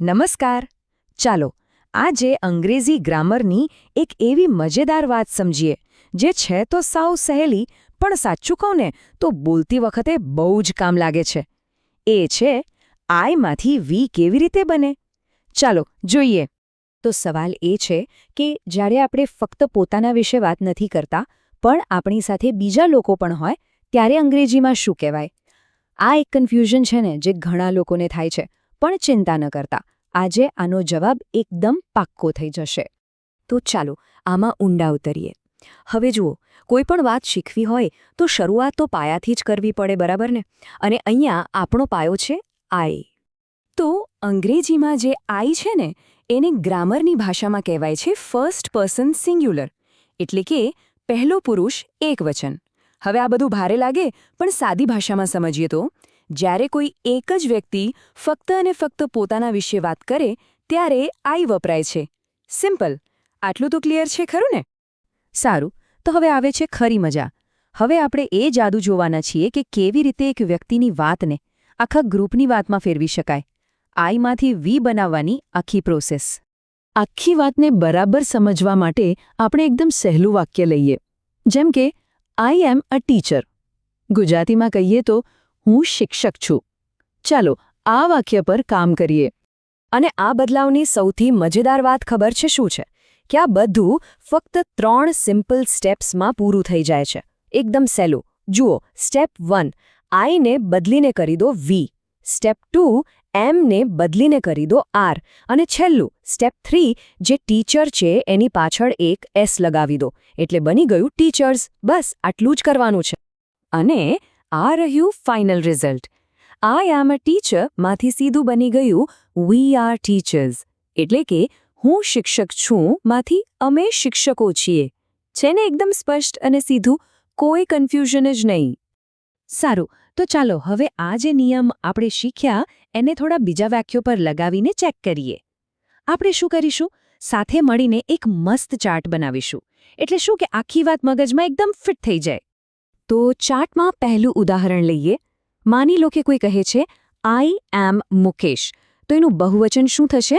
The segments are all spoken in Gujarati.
નમસ્કાર. ચાલો, આજે અંગ્રેજી ગ્રામરની એક એવી મજેદાર વાત સમજીએ, જે છે તો સાવ સહેલી, પણ સાચું કહું ને, તો બોલતી વખતે બહુ જ કામ લાગે છે. એ છે, આયમાંથી વી કેવી રીતે બને? ચાલો, જોઈએ. તો સવાલ એ છે કે, જ્યારે આપણે ફક્ત પોતાના વિશે વાત નથી કરતા, પણ આપણી સાથે બીજા લોકો પણ હોય, ત્યારે અંગ્રેજીમાં શું કહેવાય? આ એક કન્ફ્યુઝન છે ને, જે ઘણા લોકોને થાય છે. પણ ચિંતા ન કરતા. આજે આનો જવાબ એકદમ પાક્કો થઈ જશે. તો ચાલો, આમાં ઊંડા ઉતરીએ. હવે જુઓ, કોઈ પણ વાત શીખવી હોય તો શરૂઆત તો પાયાથી જ કરવી પડે, બરાબર ને? અને અહીંયા આપણો પાયો છે આઈ. તો અંગ્રેજીમાં જે આઈ છે ને, એને ગ્રામરની ભાષામાં કહેવાય છે ફર્સ્ટ પર્સન સિંગ્યુલર. એટલે કે પહેલો પુરુષ એક હવે આ બધું ભારે લાગે, પણ સાદી ભાષામાં સમજીએ તો. જ્યારે કોઈ એક જ વ્યક્તિ ફક્ત અને ફક્ત પોતાના વિશે વાત કરે, ત્યારે આઈ વપરાય છે. સિમ્પલ. આટલું તો ક્લિયર છે ખરું ને? સારું. તો હવે આવે છે ખરી મજા. હવે આપણે એ જાદુ જોવાના છીએ કે કેવી રીતે એક વ્યક્તિની વાતને આખા ગ્રુપની વાતમાં ફેરવી શકાય. આઈમાંથી વી બનાવવાની આખી પ્રોસેસ. આખી વાતને બરાબર સમજવા માટે આપણે એકદમ સહેલું વાક્ય લઈએ. જેમ કે આઈ એમ અ ટીચર ગુજરાતીમાં કહીએ તો હું શિક્ષક છું. ચાલો, આ વાક્ય પર કામ કરીએ. અને આ બદલાવની સૌથી મજેદાર વાત ખબર છે શું છે? કે આ બધું ફક્ત ત્રણ સિમ્પલ સ્ટેપ્સમાં પૂરું થઈ જાય છે. એકદમ સહેલું. જુઓ, સ્ટેપ વન આઈને બદલીને કરી દો વી સ્ટેપ ટુ એમને બદલીને કરી દો આર અને છેલ્લું, સ્ટેપ થ્રી, જે ટીચર છે, એની પાછળ એક એસ લગાવી દો. એટલે બની ગયું ટીચર્સ. બસ, આટલું જ કરવાનું છે. અને આ રહ્યું ફાઇનલ રિઝલ્ટ આઈ એમ અ ટીચરમાંથી સીધું બની ગયું વી આર ટીચર્સ એટલે કે હું શિક્ષક છું માંથી અમે શિક્ષકો છીએ. છે ને એકદમ સ્પષ્ટ અને સીધું કોઈ કન્ફ્યુઝન જ નહીં. સારું, તો ચાલો હવે આ જે નિયમ આપણે શીખ્યા એને થોડા બીજા વાક્યો પર લગાવીને ચેક કરીએ. આપણે શું કરીશું? સાથે મળીને એક મસ્ત ચાર્ટ બનાવીશું. એટલે શું કે આખી વાત મગજમાં એકદમ ફિટ થઈ જાય. તો ચાર્ટમાં પહેલું ઉદાહરણ લઈએ. માની લો કે કોઈ કહે છે આઈ એમ મુકેશ. તો એનું બહુવચન શું થશે?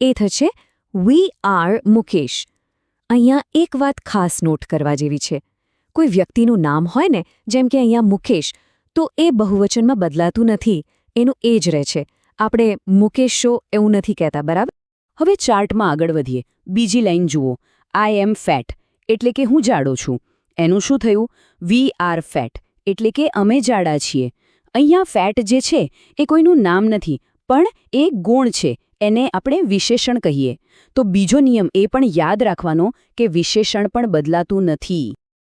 એ થશે વી આર મુકેશ. અહીંયા એક વાત ખાસ નોટ કરવા જેવી છે. કોઈ વ્યક્તિનું નામ હોય ને, જેમ કે અહીંયા મુકેશ, તો એ બહુવચનમાં બદલાતું નથી. એનું એ જ રહે છે. આપણે મુકેશ શો એવું નથી કહેતા, બરાબર? હવે ચાર્ટમાં આગળ વધીએ. બીજી લાઇન જુઓ. આઈ એમ ફેટ એટલે કે હું જાડો છું. એનું શું થયું? વી આર ફેટ એટલે કે અમે જાડા છીએ. અહીંયા ફેટ જે છે, એ કોઈનું નામ નથી, પણ એ ગુણ છે, એને આપણે વિશેષણ કહીએ. તો બીજો નિયમ એ પણ યાદ રાખવાનો કે વિશેષણ પણ બદલાતું નથી.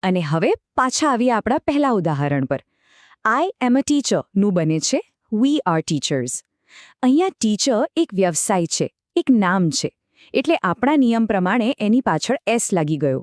અને હવે પાછા આવીએ આપણા પહેલા ઉદાહરણ પર. આઈ એમ અ ટીચરનું બને છે વી આર ટીચર્સ અહીંયા ટીચર એક વ્યવસાય છે, એક નામ છે, એટલે આપણા નિયમ પ્રમાણે એની પાછળ એસ લાગી ગયો.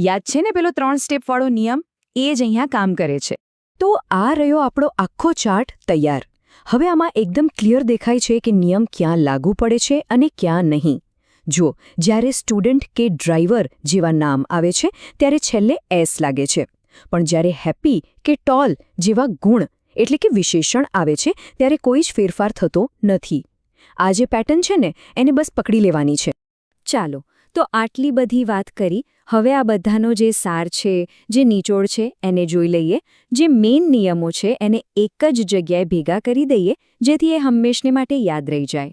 યાદ છે ને પેલો ત્રણ સ્ટેપવાળો નિયમ? એ જ અહીંયા કામ કરે છે. તો આ રહ્યો આપણો આખો ચાર્ટ તૈયાર. હવે આમાં એકદમ ક્લિયર દેખાય છે કે નિયમ ક્યાં લાગુ પડે છે અને ક્યાં નહીં. જો જ્યારે સ્ટુડન્ટ કે ડ્રાઈવર જેવા નામ આવે છે, ત્યારે છેલ્લે એસ લાગે છે. પણ જ્યારે હેપી કે ટોલ જેવા ગુણ એટલે કે વિશેષણ આવે છે, ત્યારે કોઈ જ ફેરફાર થતો નથી. આ જે પેટર્ન છે ને, એને બસ પકડી લેવાની છે. ચાલો તો આટલી બધી વાત કરી, હવે આ બધાનો જે સાર છે, જે નીચોડ છે, એને જોઈ લઈએ. જે મેઇન નિયમો છે, એને એક જ જગ્યાએ ભેગા કરી દઈએ, જેથી એ હંમેશને માટે યાદ રહી જાય.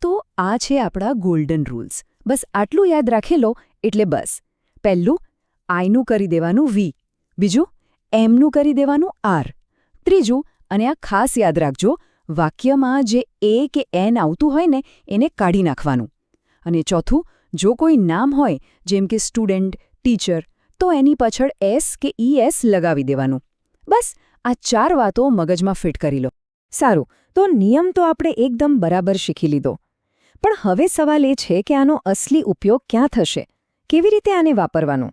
તો આ છે આપણા ગોલ્ડન રૂલ્સ બસ આટલું યાદ રાખેલો એટલે બસ. પહેલું, આઈનું કરી દેવાનું વી. બીજું, એમનું કરી દેવાનું આર. ત્રીજું, અને આ ખાસ યાદ રાખજો, વાક્યમાં જે એ કે એન આવતું હોય ને, એને કાઢી નાખવાનું. અને ચોથું જો કોઈ નામ હોય, જેમ કે સ્ટુડન્ટ, ટીચર, તો એની પાછળ એસ કે ઈએસ લગાવી દેવાનું. બસ, આ ચાર વાતો મગજમાં ફિટ કરી લો. સારું, તો નિયમ તો આપણે એકદમ બરાબર શીખી લીધો. પણ હવે સવાલ એ છે કે આનો અસલી ઉપયોગ ક્યાં થશે? કેવી રીતે આને વાપરવાનું?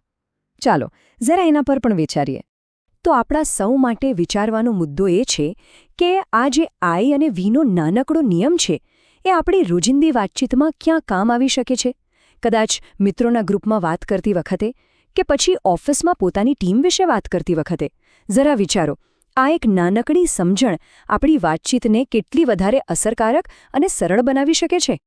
ચાલો, જરા એના પર પણ વિચારીએ. તો આપણા સૌ માટે વિચારવાનો મુદ્દો એ છે કે આ જે આઈ અને વીનો નાનકડો નિયમ છે, એ આપણી રોજિંદી વાતચીતમાં ક્યાં કામ આવી શકે છે? કદાચ મિત્રોના ગ્રુપમાં વાત કરતી વખતે કે પછી ઓફિસમાં પોતાની ટીમ વિશે વાત કરતી વખતે. જરા વિચારો, આ એક નાનકડી સમજણ આપણી વાતચીતને કેટલી વધારે અસરકારક અને સરળ બનાવી શકે છે?